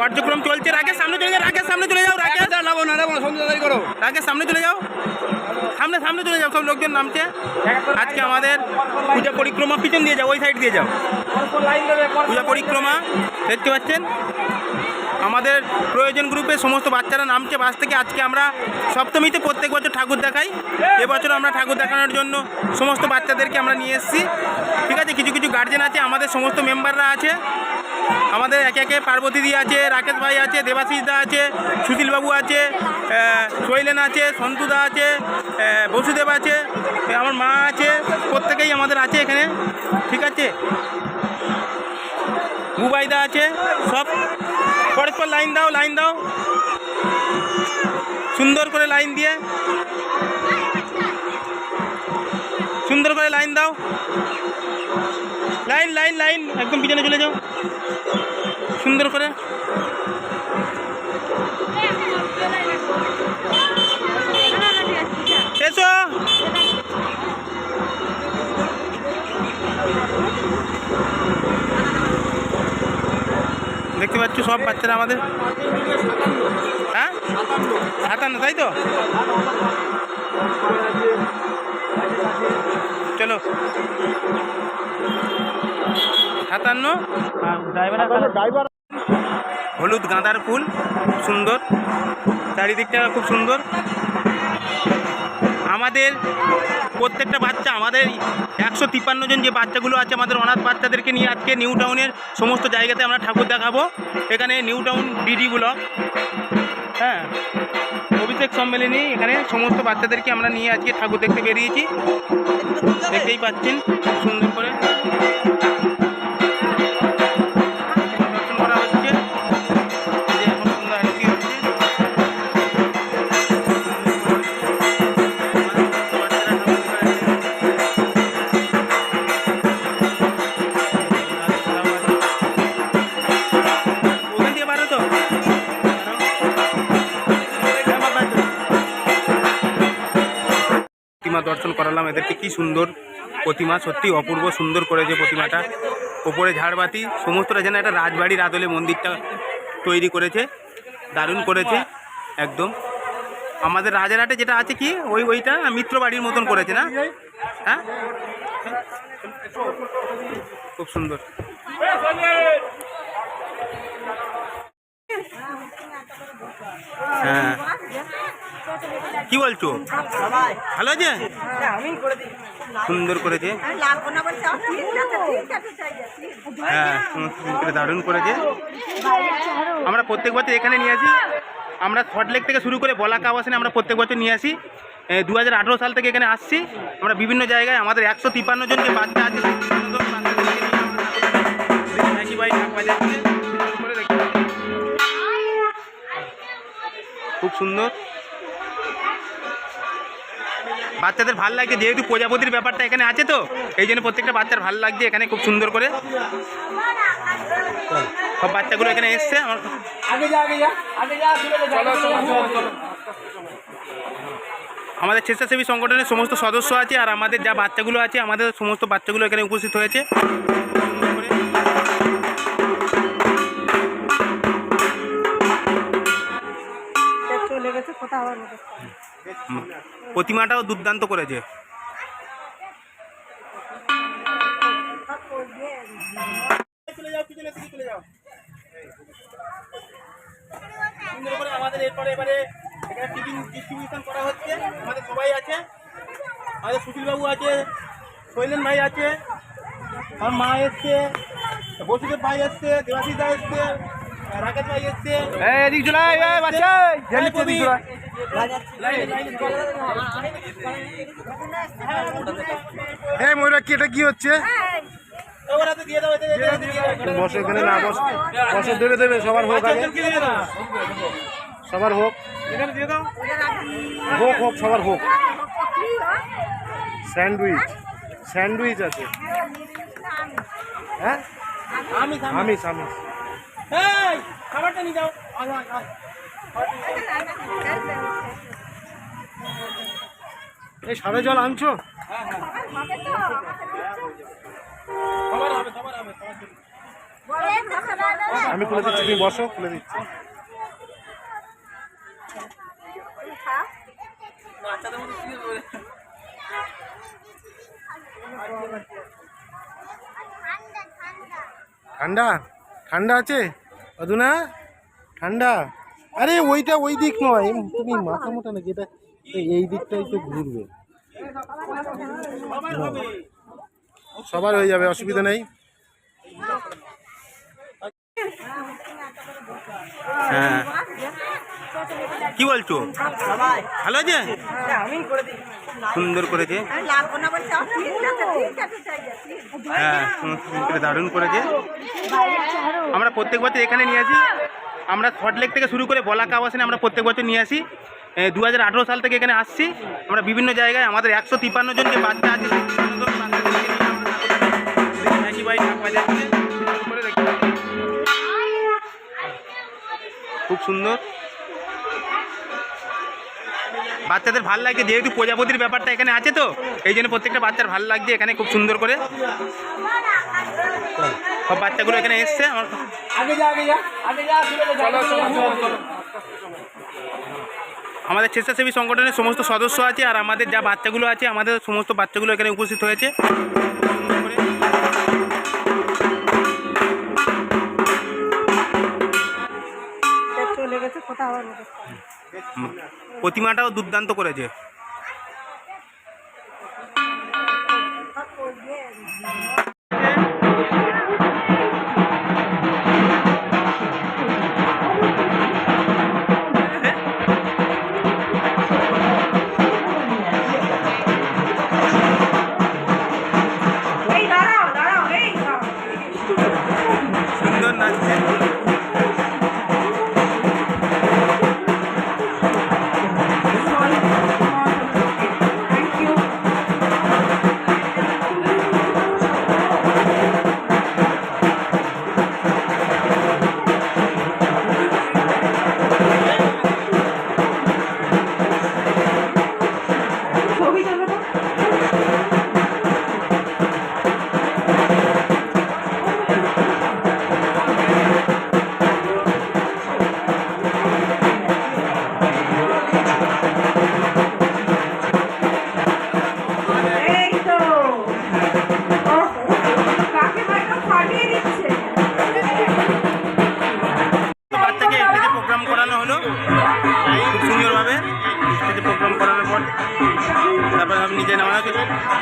কার্যক্রম চলছে। রাকেশ সামনে চলে যাও রাকেশ সামনে চলে যাও রাকেশ। নামো না নামো সন্ধ্যা করো। রাকেশ সামনে চলে যাও। সামনে সামনে চলে যাও সব লোকজন নামছে। আজকে আমাদের পূজা পরিক্রমা পিছন দিয়ে যাও ওই সাইড দিয়ে যাও। পূজা পরিক্রমা দেখতে পাচ্ছেন? আমাদের প্রয়োজন গ্রুপে সমস্ত বাচ্চারা নামছে। বাস থেকে আজকে আমরা সপ্তমীতে প্রত্যেক বছর ঠাকুর দেখাই। এবছর আমরা ঠাকুর দেখানোর জন্য সমস্ত বাচ্চাদেরকে আমরা নিয়ে এসেছি। ঠিক আছে, কিছু কিছু গার্জেন আছে, আমাদের সমস্ত মেম্বাররা আছে। আমাদের একে একে পার্বতী দি আছে, রাকেশ ভাই আছে, দেবাশিস দা আছে সুশীলবাবু আছে শৈলেন আছে সন্তুদা আছে বসুদেব আছে আমার মা আছে, প্রত্যেকেই আমাদের আছে এখানে। ঠিক আছে? মুবাইদা আছে, সব পরস্পর লাইন দাও লাইন দাও। সুন্দর করে লাইন দিয়ে। সুন্দর করে লাইন দাও। Line line line. একদম পিছনে চলে যাও। সুন্দর করে। দেখতে পাচ্ছ সব বাচ্চারা আমাদের। হ্যাঁ? সাতান্ন, তাই তো? চলো। সাতান্ন। ড্রাইভার হলুদ গাঁদার ফুল, সুন্দর। চারিদিকটা খুব সুন্দর। আমাদের প্রত্যেকটা বাচ্চা আমাদের একশো তিপ্পান্ন জন যে বাচ্চাগুলো আছে, আমাদের অনাথ বাচ্চাদেরকে নিয়ে আজকে নিউ টাউনের সমস্ত জায়গাতে আমরা ঠাকুর দেখাবো। এখানে নিউ টাউন ডিডি ব্লক। হ্যাঁ অভিষেক সম্মেলনী, এখানে সমস্ত বাচ্চাদেরকে আমরা নিয়ে আজকে ঠাকুর দেখতে বেরিয়েছি। দেখতেই পাচ্ছেন সুন্দর করে। দর্শন করালাম। এদেরকে কি সুন্দর প্রতিমা সত্যি অপূর্ব সুন্দর করেছে প্রতিমাটা। ওপরে ঝাড়বাতি, সমস্তটা যেন একটা রাজবাড়ির আদলে মন্দিরটা তৈরি করেছে, দারুণ করেছে, একদম। আমাদের রাজারহাটে যেটা আছে কি, ওই ওইটা মিত্র বাড়ির মতন করেছে না? হ্যাঁ? খুব সুন্দর। হ্যাঁ। কি বলছো? ভালো আছে? সুন্দর করেছে। হ্যাঁ দারুণ করেছে। আমরা প্রত্যেক বছর এখানে নিয়ে আসি। আমরা সল্টলেক থেকে শুরু করে বলাকা আবাসনে আমরা প্রত্যেক বছর নিয়ে আসি। দু হাজার আঠেরো সাল থেকে এখানে আসছি। আমরা বিভিন্ন জায়গায় আমাদের একশো তিপ্পান্ন জন যে বাচ্চা আছে। খুব তিপ্পান্ন বাচ্চাদের ভালো লাগছে যেহেতু প্রজাপতির ব্যাপারটা এখানে আছে তো এই জন্য প্রত্যেকটা বাচ্চার ভালো লাগছে এখানে খুব সুন্দর করে। সব বাচ্চাগুলো এখানে এসছে আমার আগে যা আগে যা আগে যা চলো চলো চলো আমাদের স্বেচ্ছাসেবী সংগঠনের সমস্ত সদস্য আছে আর আমাদের যা বাচ্চাগুলো আছে আমাদের সমস্ত বাচ্চাগুলো এখানে উপস্থিত হয়েছে। চলে গেছে কোথাও। প্রতিমাটাও দুর্দান্ত করেছে। আমাদের এরপরে এবারে এখানে টিফিন ডিস্ট্রিবিউশন করা হচ্ছে। আমাদের সবাই আছে। আমাদের সুশীলবাবু আছে শৈলেন ভাই আছে আমার মা এসছে বসুদেব ভাই এসছে দেবাশিস দা এসছে রাকেশ ভাই এসছে। এদিক বাচ্চা এই ময়ূরা কি এটা কি হচ্ছে। বসে এখানে না বস বসে দেবে দেবে সবার হোক আগে। সবার হোক এখানে দিয়ে দাও হোক হোক সবার হোক স্যান্ডউইচ স্যান্ডউইচ আছে হ্যাঁ আমি সামনে। আমিষ আমিষ খাবারটা নিয়ে যাও আয়, আয়, আয়। এই সাদা জল আনছো। আমি খুলে দিচ্ছি, তুমি বসো খুলে দিচ্ছি। ঠান্ডা? ঠান্ডা আছে? অধুনা? ঠান্ডা? আরে ওইটা ওই দিক নয় তুমি মাথা মোটা নাকি? এটা এই- দিকটাই তো ঘুরবে। সবার হয়ে যাবে, অসুবিধা নেই। হ্যাঁ। কি বলছো? ভালো আছে? সুন্দর করেছে হ্যাঁ দারুণ করেছে আমরা প্রত্যেক বছর এখানে নিয়ে আসি। আমরা হটলেক থেকে শুরু করে বলাকা আবাসনে আমরা প্রত্যেক বছর নিয়ে আসি। দু হাজার আঠেরো সাল থেকে এখানে আসছি। আমরা বিভিন্ন জায়গায় আমাদের একশো তিপ্পান্ন জন যে বাচ্চা আছে খুব তিপ্পান্ন বাচ্চাদের ভালো লাগে, যেহেতু প্রজাপতির ব্যাপারটা এখানে আছে তো, এই জন্য প্রত্যেকটা বাচ্চার ভালো লাগছে এখানে খুব সুন্দর করে সব বাচ্চাগুলো এখানে এসছে আমাদের স্বেচ্ছাসেবী সংগঠনের সমস্ত সদস্য আছে, আর আমাদের যা বাচ্চাগুলো আছে, আমাদের সমস্ত বাচ্চাগুলো এখানে উপস্থিত হয়েছে কোথাও। প্রতিমাটাও দুর্দান্ত করেছে।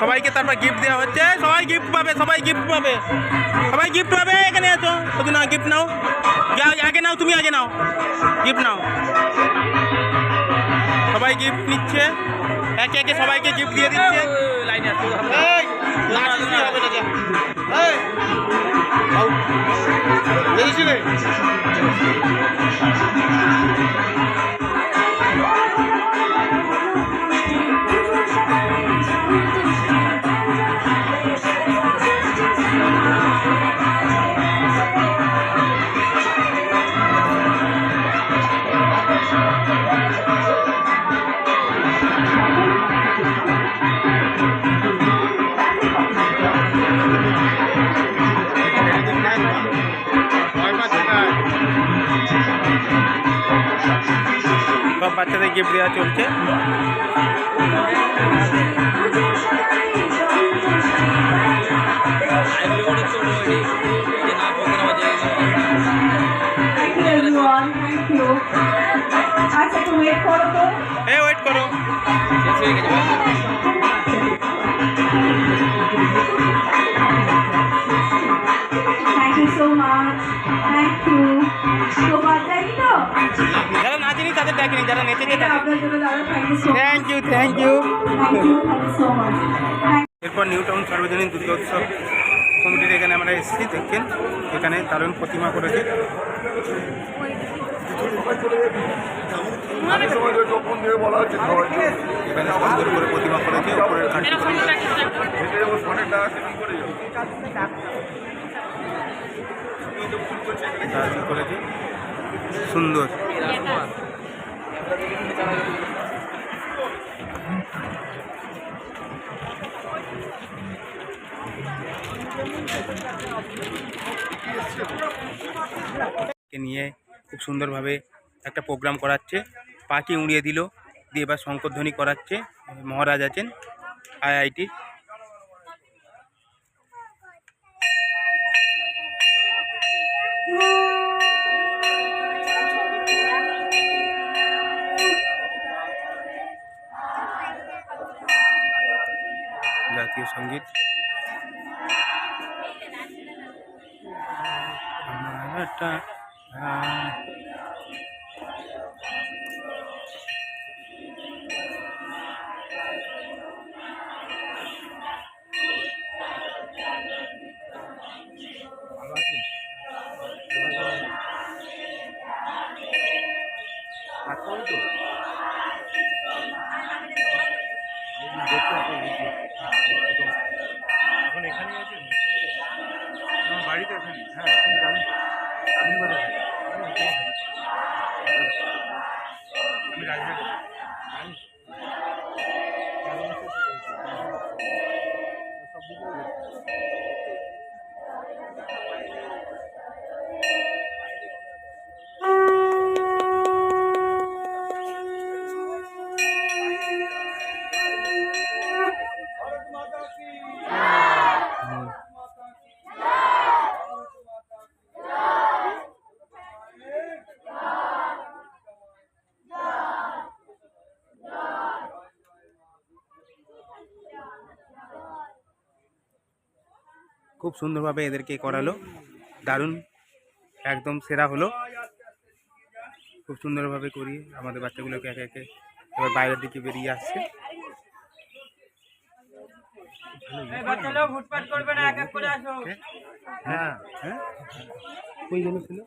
সবাইকে তারপর গিফট দেওয়া হচ্ছে। সবাই গিফট পাবে, সবাই গিফট পাবে। সবাই গিফট পাবে, এখানে আছো ওদের নাও গিফট নাও। আগে নাও, তুমি আগে নাও। গিফট নাও। সবাই গিফট নিচ্ছে। একে একে সবাইকে গিফট দিয়ে দিচ্ছে। হবে না বাচ্চাদের গিফট দেওয়া চলছে। আচ্ছা তুমি ওয়েট করো তো এ ওয়েট করো। Thank you so much thank you তো বাচ্চাই তো? যারা নাচেনি তাদের ডাকিনি যারা নেচেছে থ্যাংক ইউ থ্যাংক ইউ এরপর নিউ টাউন সার্বজনীন দুর্গোৎসব কমিটির এখানে আমরা এসেছি দেখছেন? এখানে দারুণ প্রতিমা করেছে। এখানে সুন্দর করে প্রতিমা করেছে উপরের করেছে। সুন্দর। নিয়ে খুব সুন্দরভাবে একটা প্রোগ্রাম করাচ্ছে। পাখি উড়িয়ে দিল, দিয়ে এবার শঙ্করধ্বনি করাচ্ছে। মহারাজ আছেন, আইআইটির। भारतीय संगीत Ada. আমার বাড়িতে এখানে হ্যাঁ খুব সুন্দরভাবে এদেরকে করালো। দারুণ একদম সেরা হলো। খুব সুন্দরভাবে করি আমাদের বাচ্চাগুলোকে একে একে এবার বাইরের দিকে বেরিয়ে আসছে। হ্যাঁ হ্যাঁ। কই জন্য ছিল?